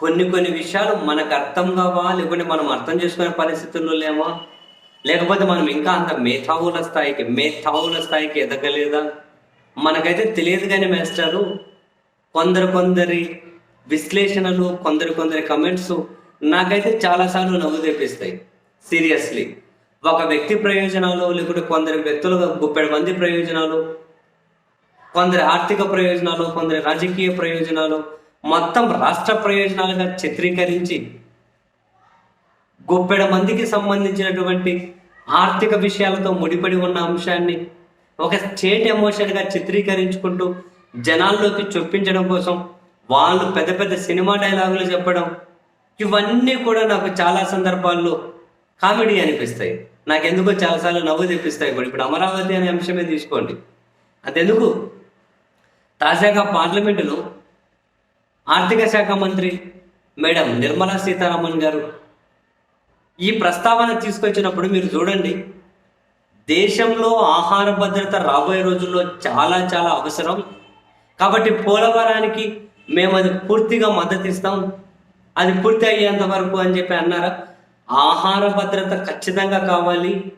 కొన్ని కొన్ని విషయాలు మనకు అర్థం కావా? లేకుంటే మనం అర్థం చేసుకునే పరిస్థితుల్లో లేమా లేకపోతే మనం ఇంకా అంత మేధావుల స్థాయికి మేధావుల స్థాయికి ఎదగలేదా? మనకైతే తెలియదు కానీ మేస్టారు కొందరు కొందరి విశ్లేషణలు కొందరు కొందరి కమెంట్స్ నాకైతే చాలాసార్లు నవ్వు తెప్పిస్తాయి సీరియస్లీ. ఒక వ్యక్తి ప్రయోజనాలు లేకుంటే కొందరు వ్యక్తులు ముప్పై మంది ప్రయోజనాలు కొందరి ఆర్థిక ప్రయోజనాలు కొందరి రాజకీయ ప్రయోజనాలు మొత్తం రాష్ట్ర ప్రయోజనాలుగా చిత్రీకరించి గొప్పెడ మందికి సంబంధించినటువంటి ఆర్థిక విషయాలతో ముడిపడి ఉన్న అంశాన్ని ఒక స్టేట్ ఎమోషన్గా చిత్రీకరించుకుంటూ జనాల్లోకి చొప్పించడం కోసం వాళ్ళు పెద్ద పెద్ద సినిమా డైలాగులు చెప్పడం ఇవన్నీ కూడా నాకు చాలా సందర్భాల్లో కామెడీ అనిపిస్తాయి. నాకెందుకో చాలాసార్లు నవ్వు తెప్పిస్తాయి కూడా. ఇప్పుడు అమరావతి అనే అంశమే తీసుకోండి. అదెందుకు? తాజాగా పార్లమెంటులో ఆర్థిక శాఖ మంత్రి మేడం నిర్మలా సీతారామన్ గారు. ఈ ప్రస్తావన తీసుకొచ్చినప్పుడు మీరు చూడండి దేశంలో ఆహార భద్రత రాబోయే రోజుల్లో చాలా చాలా అవసరం. కాబట్టి పోలవరానికి మేము అది పూర్తిగా మద్దతు ఇస్తాం. అది పూర్తి అయ్యేంత వరకు అని చెప్పి అన్నారా? ఆహార భద్రత ఖచ్చితంగా కావాలి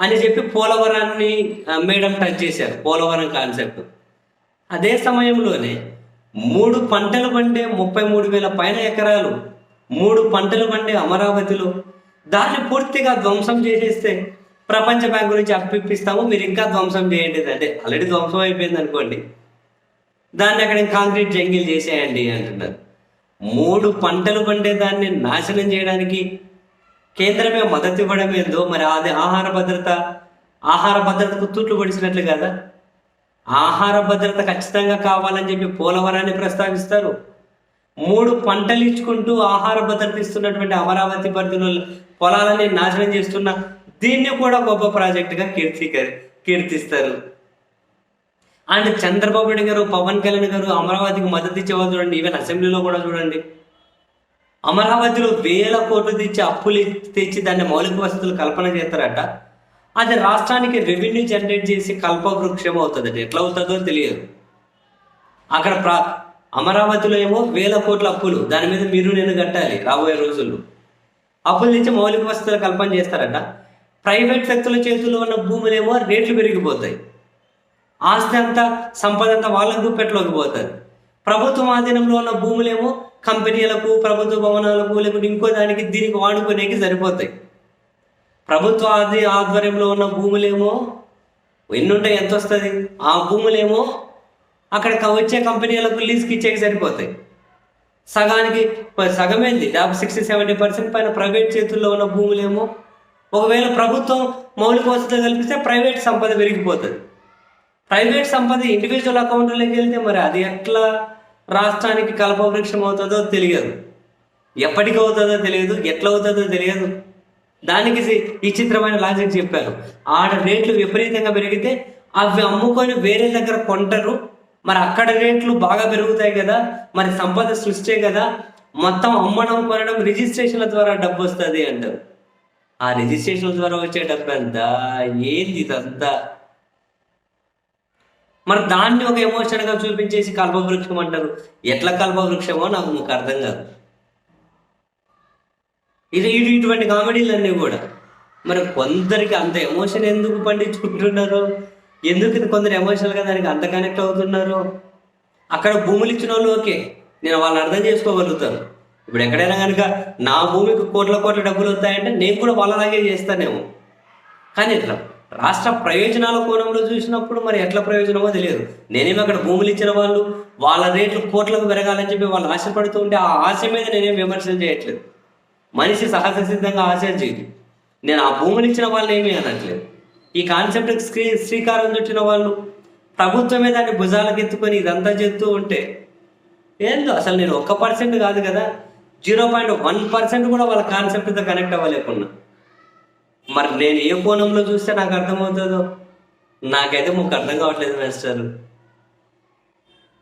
అని చెప్పి పోలవరాన్ని మేడం టచ్ చేశారు. పోలవరం కాన్సెప్ట్. అదే సమయంలోనే మూడు పంటలు పండే ముప్పై మూడు వేల పైన ఎకరాలు మూడు పంటలు పండే అమరావతిలో. దాన్ని పూర్తిగా ధ్వంసం చేసేస్తే ప్రపంచ బ్యాంకు నుంచి అప్పిప్పిస్తాము మీరు ఇంకా ధ్వంసం చేయండి. అంటే ఆల్రెడీ ధ్వంసం అయిపోయింది అనుకోండి. దాన్ని అక్కడ కాంక్రీట్ జంగిల్ చేసేయండి అంటున్నారు. మూడు పంటలు పండే దాన్ని నాశనం చేయడానికి కేంద్రమే మద్దతు ఇవ్వడం ఏందో మరి అది ఆహార భద్రత ఆహార భద్రతకు తూట్లు పొడిచినట్లు కదా? ఆహార భద్రత ఖచ్చితంగా కావాలని చెప్పి పోలవరాన్ని ప్రస్తావిస్తారు. మూడు పంటలు ఇచ్చుకుంటూ ఆహార భద్రత ఇస్తున్నటువంటి అమరావతి పరిధిలో పొలాలని నాశనం చేస్తున్న దీన్ని కూడా గొప్ప ప్రాజెక్టుగా కీర్తి కీర్తిస్తారు. అండ్ చంద్రబాబు నాయుడు గారు పవన్ కళ్యాణ్ గారు అమరావతికి మద్దతు ఇచ్చేవాళ్ళు చూడండి ఈవెన్ అసెంబ్లీలో కూడా చూడండి. అమరావతిలో వేల కోట్లు తెచ్చి అప్పులు తెచ్చి దాన్ని మౌలిక వసతులు కల్పన చేస్తారట. అది రాష్ట్రానికి రెవెన్యూ జనరేట్ చేసి కల్పవృక్షం అవుతుంది ఎట్లా అవుతుందో తెలియదు. అక్కడ ప్రా అమరావతిలో ఏమో వేల కోట్ల అప్పులు. దాని మీద మీరు నేను కట్టాలి రాబోయే రోజుల్లో. అప్పులు నుంచి మౌలిక వసతులు కల్పన చేస్తారట. ప్రైవేట్ వ్యక్తుల చేతుల్లో ఉన్న భూములేమో రేట్లు పెరిగిపోతాయి. ఆస్తి అంతా సంపద అంతా వాళ్ళ గుప్పెట్లోకి పోతుంది. ప్రభుత్వం ఆధీనంలో ఉన్న భూములేమో కంపెనీలకు ప్రభుత్వ భవనాలకు లేకుంటే ఇంకో దానికి దీనికి వాడుకునేకి సరిపోతాయి. ప్రభుత్వ ఆది ఆధ్వర్యంలో ఉన్న భూములేమో ఎన్నుంటే ఎంత వస్తుంది ఆ భూములేమో అక్కడ వచ్చే కంపెనీలకు లీజ్కి ఇచ్చేకి సరిపోతాయి. సగానికి ప- సగమేంది దాదాపు సిక్స్టీ సెవెంటీ పర్సెంట్ పైన ప్రైవేట్ చేతుల్లో ఉన్న భూములేమో ఒకవేళ ప్రభుత్వం మౌలిక వసతులు కల్పిస్తే ప్రైవేట్ సంపద పెరిగిపోతుంది. ప్రైవేట్ సంపద ఇండివిజువల్ అకౌంట్లోకి వెళ్తే మరి అది ఎట్లా రాష్ట్రానికి కల్పవృక్షం అవుతుందో తెలియదు ఎప్పటికవుతుందో తెలియదు ఎట్లా అవుతుందో తెలియదు. దానికి విచిత్రమైన ఈ చిత్రమైన లాజిక్ చెప్పారు. ఆడ రేట్లు విపరీతంగా పెరిగితే అవి అమ్ముకొని వేరే దగ్గర కొంటారు. మరి అక్కడ రేట్లు బాగా పెరుగుతాయి కదా మరి సంపద సృష్టే కదా. మొత్తం అమ్మడం కొనడం రిజిస్ట్రేషన్ల ద్వారా డబ్బు వస్తుంది అంటారు. ఆ రిజిస్ట్రేషన్ల ద్వారా వచ్చే డబ్బు ఎంత? ఏంది ఇదంతా? మరి దాన్ని ఒక ఎమోషన్గా చూపించేసి కల్పవృక్షం అంటారు. ఎట్లా కల్పవృక్షమో నాకు మీకు అర్థం కాదు. ఇది ఇటు ఇటువంటి కామెడీలన్నీ కూడా. మరి కొందరికి అంత ఎమోషన్ ఎందుకు పండించుకుంటున్నారు? ఎందుకు కొందరు ఎమోషనల్గా దానికి అంత కనెక్ట్ అవుతున్నారు? అక్కడ భూములు ఇచ్చిన వాళ్ళు ఓకే నేను వాళ్ళని అర్థం చేసుకోగలుగుతాను. ఇప్పుడు ఎక్కడైనా కనుక నా భూమికి కోట్ల కోట్ల డబ్బులు వస్తాయంటే నేను కూడా వాళ్ళలాగే చేస్తానేమో. కానీ ఇట్లా రాష్ట్ర ప్రయోజనాల కోణంలో చూసినప్పుడు మరి ఎట్లా ప్రయోజనమో తెలియదు. నేనేమి అక్కడ భూములు ఇచ్చిన వాళ్ళు వాళ్ళ రేట్లు కోట్లకు పెరగాలని చెప్పి వాళ్ళు ఆశపడుతూ ఉంటే ఆ ఆశ మీద నేనేం విమర్శలు చేయట్లేదు. మనిషి సహజ సిద్ధంగా ఆశ నేను ఆ భూమిని ఇచ్చిన వాళ్ళు ఏమీ అనట్లేదు. ఈ కాన్సెప్ట్ శ్రీ శ్రీకారం చుట్టిన వాళ్ళు ప్రభుత్వమే దాన్ని భుజాలకు ఎత్తుకొని ఇదంతా చేస్తూ ఉంటే ఏందో అసలు నేను ఒక్క పర్సెంట్ కాదు కదా. జీరో పాయింట్ వన్ పర్సెంట్ కూడా వాళ్ళ కాన్సెప్ట్తో కనెక్ట్ అవ్వలేకున్నా. మరి నేను ఏ కోణంలో చూస్తే నాకు అర్థమవుతుందో? నాకైతే మాకు అర్థం కావట్లేదు మాస్టర్.